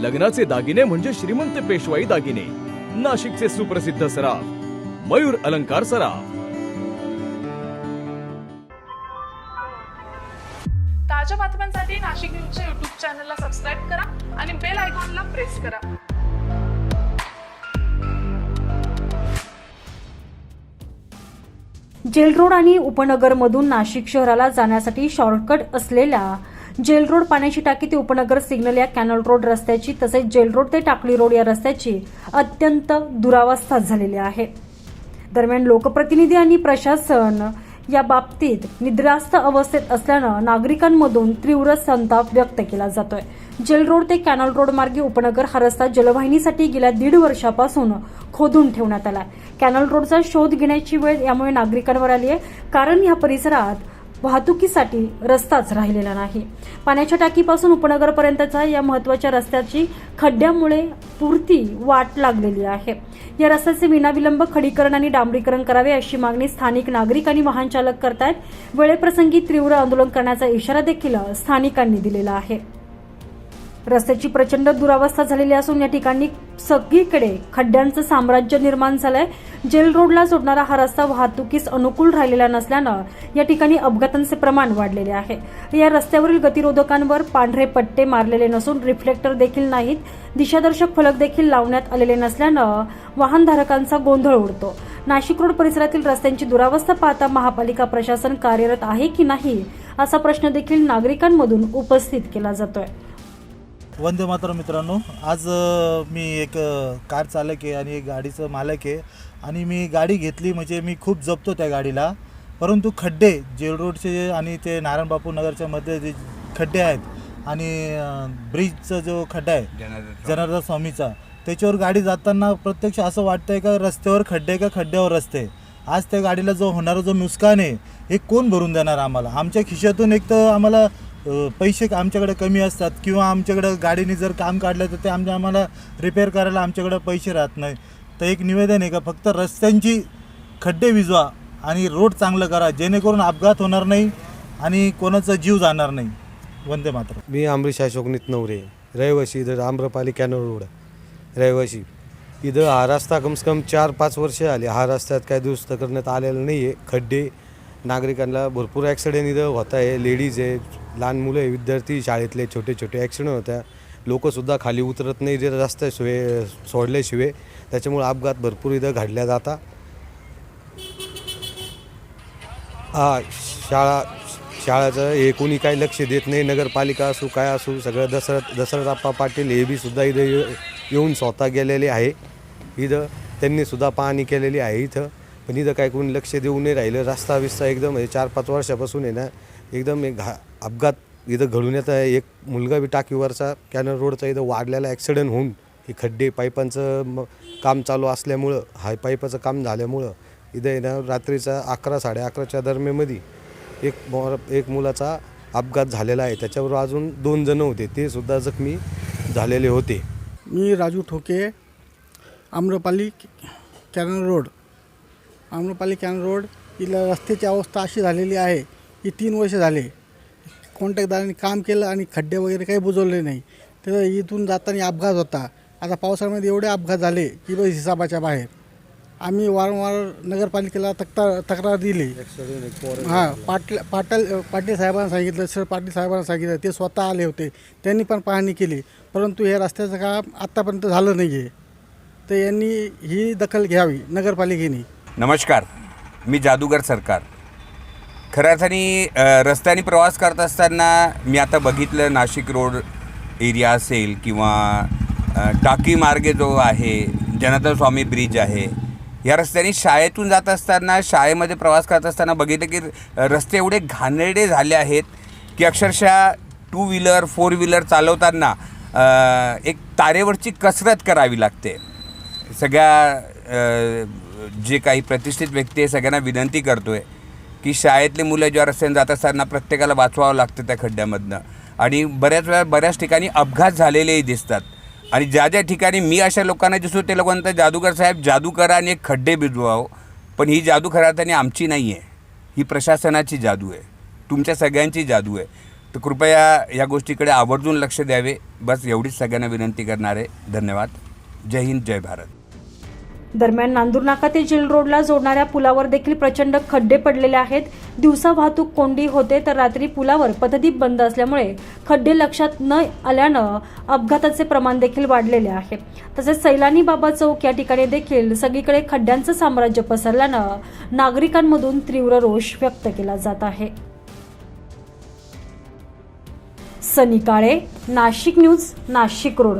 लग्नाचे दागिने म्हणजे श्रीमंत पेशवाई दागिने. नाशिकचे सुप्रसिद्ध सराफ मयूर अलंकार सराफ. ताज्या बातम्यांसाठी नाशिक न्यूजच्या युट्यूब चॅनलला सबस्क्राईब करा आणि बेल आयकॉनला प्रेस करा. जेल रोड आणि उपनगरमधून नाशिक शहराला जाण्यासाठी शॉर्टकट असलेल्या जेल रोड पाण्याची टाकी ते उपनगर सिग्नल या कॅनल रोड रस्त्याची तसेच जेल रोड ते टाकळी रोड या रस्त्याची अत्यंत दुरावस्था झालेली आहे. दरम्यान लोकप्रतिनिधी आणि प्रशासन या बाबतीत निद्रास्त अवस्थेत असल्यानं नागरिकांमधून तीव्र संताप व्यक्त केला जातोय. जेल रोड ते कॅनल रोड मार्गे उपनगर हा रस्ता जलवाहिनीसाठी गेल्या दीड वर्षापासून खोदून ठेवण्यात आला कॅनल रोडचा शोध घेण्याची वेळ यामुळे नागरिकांवर आली आहे कारण या परिसरात वाहतुकीसाठी रस्ताच राहिलेला नाही. पाण्याच्या टाकीपासून उपनगरपर्यंतचा या महत्त्वाच्या रस्त्याची खड्ड्यामुळे पुरती वाट लागलेली आहे. या रस्त्याचे विनाविलंब खडीकरण आणि डांबरीकरण करावे अशी मागणी स्थानिक नागरिक आणि वाहन चालक करतायत. वेळेप्रसंगी तीव्र आंदोलन करण्याचा इशारा देखील स्थानिकांनी दिलेला आहे. रस्त्याची प्रचंड दुरावस्था झालेली असून या ठिकाणी सगळीकडे खड्ड्यांचं साम्राज्य निर्माण झालंय. जेल रोडला जोडणारा हा रस्ता वाहतुकीस अनुकूल राहिलेला नसल्यानं या ठिकाणी अपघातांचे प्रमाण वाढलेले आहे. या रस्त्यावरील गतिरोधकांवर पांढरे पट्टे मारलेले नसून रिफ्लेक्टर देखील नाहीत. दिशादर्शक फलक देखील लावण्यात आलेले नसल्यानं वाहनधारकांचा गोंधळ उडतो. नाशिक रोड परिसरातील रस्त्यांची दुरावस्था पाहता महापालिका प्रशासन कार्यरत आहे की नाही असा प्रश्न देखील नागरिकांमधून उपस्थित केला जातोय. वंदे मातरम मित्रांनो आज मी एक कार चालक आहे आणि एक गाडीचं मालक आहे. आणि मी गाडी घेतली म्हणजे मी खूप जपतो त्या गाडीला. परंतु खड्डे जेल रोडचे आणि ते नारायण बापू नगरच्या मध्ये जे खड्डे आहेत आणि ब्रिजचा जो खड्डा आहे जनार्दन स्वामीचा त्याच्यावर गाडी जाताना प्रत्यक्ष असं वाटतंय का रस्त्यावर खड्डे का खड्ड्यावर रस्ते? आज त्या गाडीला जो होणारा जो नुकसान आहे हे कोण भरून देणार आम्हाला? आमच्या खिशातून एक तर आम्हाला अ, पैसे आमच्याकडे कमी असतात किंवा आमच्याकडं गाडीने जर काम काढलं तर ते आमच्या आम्हाला रिपेअर करायला आमच्याकडं पैसे राहत नाही. तर एक निवेदन आहे का? फक्त रस्त्यांची खड्डे विजवा आणि रोड चांगलं करा जेणेकरून अपघात होणार नाही आणि कोणाचा जीव जाणार नाही. वंदे मात्र मी अमरीश अशोकनीत नवरे रहिवासी इथं आम्रपाली कॅनल रोड. रहिवासी इथं हा रस्ता कमसे कम चार पाच वर्ष आले. हा रस्त्यात काय दुरुस्त करण्यात आलेलं नाही आहे खड्डे नागरिकांना भरपूर ॲक्सिडेंट इथं होत आहे. लेडीज आहे लहान मुले विद्यार्थी शाळेतले छोटे छोटे ॲक्सिडेंट होत्या. लोकंसुद्धा खाली उतरत नाही इथे रस्त्याशिवाय सोडल्याशिवाय त्याच्यामुळे अपघात भरपूर इथं घडल्या जाता. हा शाळा शाळाचं हे कोणी काही लक्ष देत नाही नगरपालिका असू काय असू सगळं दसरथ दसरथाप्पा पाटील हे बी सुद्धा इथं ये- येऊन स्वतः गेलेले आहे. इथं त्यांनीसुद्धा पाहणी केलेली आहे इथं. पण इथं काय कोणी लक्ष देऊ नाही राहिलं. रस्ता बिस्ता एकदम हे चार पाच वर्षापासून आहे ना एकदम एक घा अपघात इथं घडून येत आहे. एक मुलगा बी टाकीवरचा कॅनल रोडचा इथं वाढलेला ॲक्सिडेंट होऊन हे खड्डे पाईपांचं म- काम चालू असल्यामुळं हाय पाईपाचं काम झाल्यामुळं इथं आहे ना रात्रीचा अकरा साडे अकराच्या दरम्यामध्ये एक मोर एक मुलाचा अपघात झालेला आहे. त्याच्यावर अजून दोन जण होते. ते सुद्धा जखमी झालेले होते. मी Raju Thoke Amrapali canal road. Amrapali can road इथल्या रस्त्याची अवस्था अशी झालेली आहे की तीन वर्ष झाले. कॉन्ट्रॅक्टदारांनी काम केलं आणि खड्डे वगैरे काही बुजवले नाही. तर इथून जाताना अपघात होता. आता पावसाळ्यामध्ये एवढे अपघात झाले की बस हिसाबाच्या बाहेर. आम्ही वारंवार नगरपालिकेला तक्रार तक्रार दिली. हां पाटील पाटल पाटील साहेबांना सांगितलं सर पाटील साहेबांना सांगितलं ते स्वतः आले होते. त्यांनी पण पाहणी केली. परंतु हे रस्त्याचं काम आत्तापर्यंत झालं नाही आहे तर यांनी ही दखल घ्यावी नगरपालिकेने. नमस्कार मी जादूगर सरकार. खऱ्या अर्थाने रस्त्याने प्रवास करत असताना मी आता बघितलं नाशिक रोड एरिया असेल किंवा टाकी मार्गे जो आहे जनार्दन स्वामी ब्रिज आहे या रस्त्याने शाळेतून जात असताना शाळेमध्ये प्रवास करत असताना बघितलं की रस्ते एवढे घाणेरडे झाले आहेत की अक्षरशः टू व्हीलर फोर व्हीलर चालवताना एक तारेवरची कसरत करावी लागते. सगळ्या जे काही प्रतिष्ठित व्यक्ती आहे सगळ्यांना विनंती करतो आहे की शाळेतले मुलं जेव्हा रस्त्याने जात असताना प्रत्येकाला वाचवावं लागतं त्या खड्ड्यामधनं. आणि बऱ्याच वेळा बऱ्याच ठिकाणी अपघात झालेलेही दिसतात. आणि ज्या ज्या ठिकाणी मी अशा लोकांना दिसतो ते लोक म्हणतात जादूगर साहेब जादू करा आणि एक खड्डे भिजवावं. पण ही जादू खऱ्या अर्थाने आमची नाही आहे ही प्रशासनाची जादू आहे. तुमच्या सगळ्यांची जादू आहे. तर कृपया या गोष्टीकडे आवर्जून लक्ष द्यावे. बस एवढीच सगळ्यांना विनंती करणार. आहे धन्यवाद. जय हिंद जय भारत. दरम्यान नांदूर नाका ते जिल रोडला जोडणाऱ्या पुलावर देखील प्रचंड खड्डे पडलेले आहेत. दिवसा वाहतूक कोंडी होते तर रात्री पुलावर पथदीप बंद असल्यामुळे खड्डे लक्षात न आल्यानं अपघाताचे प्रमाण देखील वाढलेले आहे. तसेच सैलानी बाबा चौक या ठिकाणी देखील सगळीकडे खड्ड्यांचं साम्राज्य पसरल्यानं नागरिकांमधून तीव्र रोष व्यक्त केला जात आहे. Sunny Kale Nashik news Nashik road.